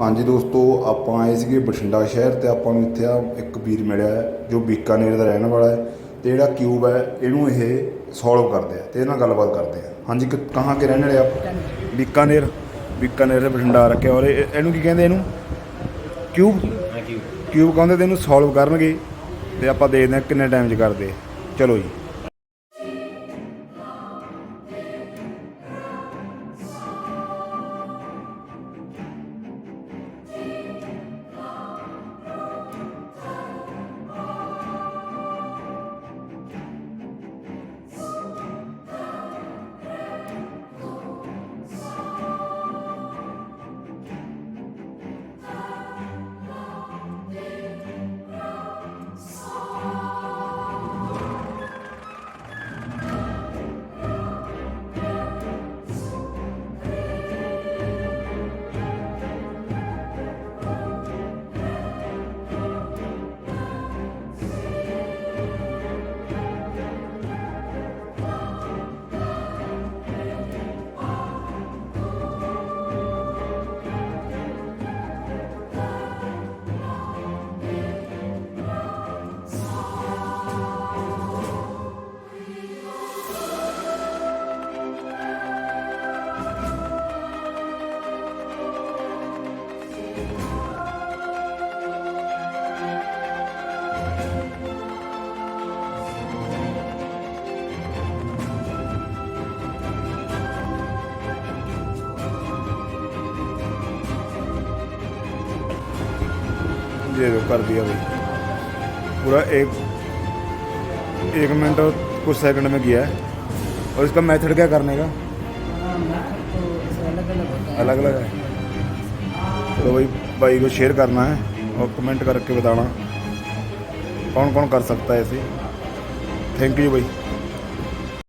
ਹਾਂਜੀ ਦੋਸਤੋ ਆਪਾਂ ਆਏ ਸੀਗੇ ਬਠਿੰਡਾ ਸ਼ਹਿਰ ਤੇ ਆਪਾਂ ਨੂੰ ਇੱਥੇ ਆ ਇੱਕ ਵੀਰ ਮਿਲਿਆ ਜੋ ਬੀਕਾਨੇਰ ਦਾ ਰਹਿਣ ਵਾਲਾ ਹੈ ਤੇ ਜਿਹੜਾ ਕਿਊਬ ਹੈ ਇਹਨੂੰ ਇਹ ਸੋਲਵ ਕਰਦੇ ਆ ਤੇ ਇਹਦੇ ਨਾਲ ਗੱਲਬਾਤ ਕਰਦੇ ਆ। ਹਾਂਜੀ ਕਿ- ਕਹਾਂ ਕੇ ਰਹਿਣ ਵਾਲੇ ਆਪ? ਬੀਕਾਨੇਰ। ਬੀਕਾਨੇਰ। ਦੇ ਬਠਿੰਡਾ ਰੱਖਿਆ ਔਰ ਇਹ- ਇਹਨੂੰ ਕੀ ਕਹਿੰਦੇ ਇਹਨੂੰ? ਕਿਊਬ? ਕਿਊਬ। ਕਹਿੰਦੇ ਤੇ ਇਹਨੂੰ ਸੋਲਵ ਕਰਨਗੇ ਤੇ ਆਪਾਂ ਦੇਖਦੇ ਹਾਂ ਕਿੰਨੇ ਟਾਈਮ 'ਚ ਕਰਦੇ ਆ। ਚਲੋ ਜੀ। ये जो कर दिया भाई पूरा एक एक मिनट और कुछ सेकंड में किया है और इसका मेथड क्या करने का अलग अलग होता है अलग अलग है चलो भाई भाई को शेयर करना है और कमेंट करके बताना कौन कौन कर सकता है ऐसे थैंक यू भाई